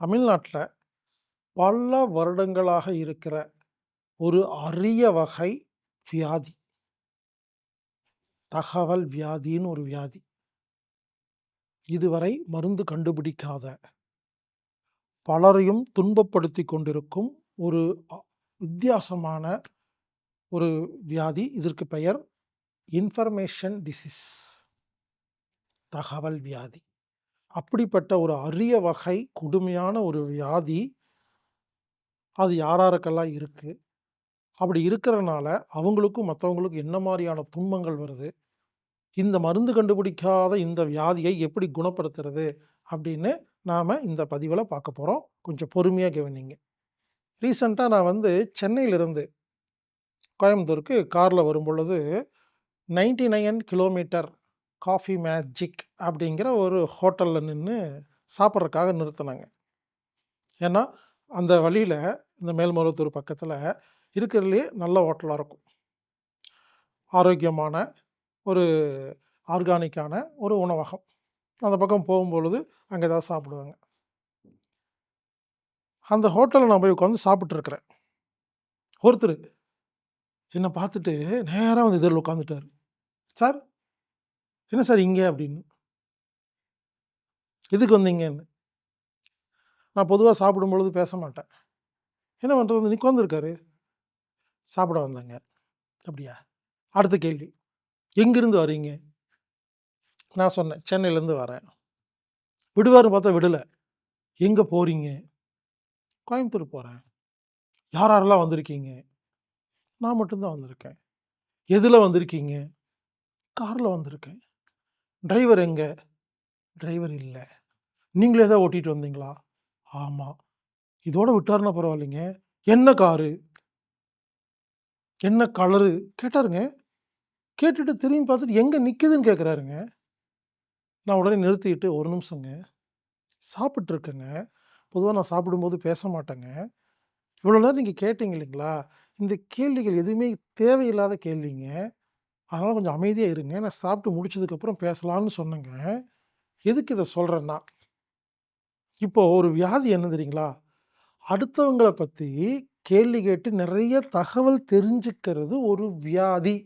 தமிழ்நாட்டில் பல வருடங்களாக இருக்கிற ஒரு அரிய வகை வியாதி. தகவல் வியாதின்னு ஒரு வியாதி. இதுவரை மருந்து கண்டுபிடிக்காத பலரையும் துன்பப்படுத்திக் கொண்டிருக்கும் ஒரு வித்தியாசமான ஒரு வியாதி. இதற்கு பெயர் இன்ஃபர்மேஷன் டிசீஸ். தகவல் வியாதி. அப்படிப்பட்ட ஒரு அரிய வகை கொடுமையான ஒரு வியாதி. அது யார் யாருக்கெல்லாம் அப்படி இருக்கிறனால அவங்களுக்கும் மற்றவங்களுக்கும் என்ன மாதிரியான துன்பங்கள் வருது? இந்த மருந்து கண்டுபிடிக்காத இந்த வியாதியை எப்படி குணப்படுத்துறது? அப்படின்னு நாம் இந்த பதிவில் பார்க்க போகிறோம் கொஞ்சம் பொறுமையாக கவனிங்க. ரீசண்டாக நான் வந்து சென்னையிலிருந்து கோயம்புத்தூருக்கு கார்ல வரும்பொழுது 99 கிலோமீட்டர் காஃபி மேஜிக் அப்படிங்கிற ஒரு ஹோட்டலில் நின்று சாப்பிட்றதுக்காக நிறுத்தினாங்க ஏன்னா, அந்த வழியில் இந்த மேல்மருவத்தூர் பக்கத்தில் இருக்கிறதுலே நல்ல ஹோட்டலாக இருக்கும். ஆரோக்கியமான ஒரு ஆர்கானிக்கான ஒரு உணவகம். அந்த பக்கம் போகும்பொழுது அங்கே ஏதாவது சாப்பிடுவாங்க அந்த ஹோட்டலில் நான் போய் உட்காந்து சாப்பிட்ருக்குறேன் ஒருத்தர் என்னை பார்த்துட்டு நேராக வந்து இதில் உட்காந்துட்டார் "சார், என்ன சார் இங்கே அப்படின்னு. "எதுக்கு வந்தீங்கன்னு?" நான் பொதுவாக சாப்பிடும் பொழுது பேச மாட்டேன். என்ன பண்ணுறது வந்து நிற்கொந்துருக்காரு "சாப்பிட வந்தாங்க "அப்படியா?" அடுத்த கேள்வி. எங்கேருந்து வரீங்க?" நான் சொன்னேன், "சென்னையிலேருந்து வரேன்." விடுவார்னு பார்த்தா விடலை எங்கே போகிறீங்க "கோயம்புத்தூர் போகிறேன் "யார் யாரெல்லாம் வந்திருக்கீங்க?" "நான் மட்டும்தான் வந்திருக்கேன்." எதில் வந்திருக்கீங்க?" காரில் வந்திருக்கேன்." "டிரைவர் எங்க?" "டிரைவர் இல்லை "நீங்களே தான் ஓட்டிட்டு வந்தீங்களா?" ஆமாம் இதோட விட்டாருன்னா பரவாயில்லைங்க. "என்ன காரு?" "என்ன கலரு?" கேட்டாருங்க. கேட்டுட்டு திரும்பி பார்த்துட்டு எங்கே நிற்குதுன்னு கேட்குறாருங்க. நான் உடனே நிறுத்திட்டு, "ஒரு நிமிஷங்க. சாப்பிட்ருக்கேங்க பொதுவாக நான் சாப்பிடும்போது பேச மாட்டேங்க. இவ்வளோ நேரம் நீங்கள் கேட்டீங்க இல்லைங்களா? இந்த கேள்விகள் எதுவுமே தேவையில்லாத கேள்விங்க. அதனால கொஞ்சம் அமைதியாக இருங்க. நான் சாப்பிட்டு முடிச்சதுக்கப்புறம் பேசலாம்னு சொன்னேங்க." எதுக்கு இதை சொல்கிறேன்னா இப்போ ஒரு வியாதி என்ன தெரியுங்களா? அடுத்தவங்கள பற்றி கேள்வி கேட்டு நிறைய தகவல் தெரிஞ்சுக்கிறது ஒரு வியாதி.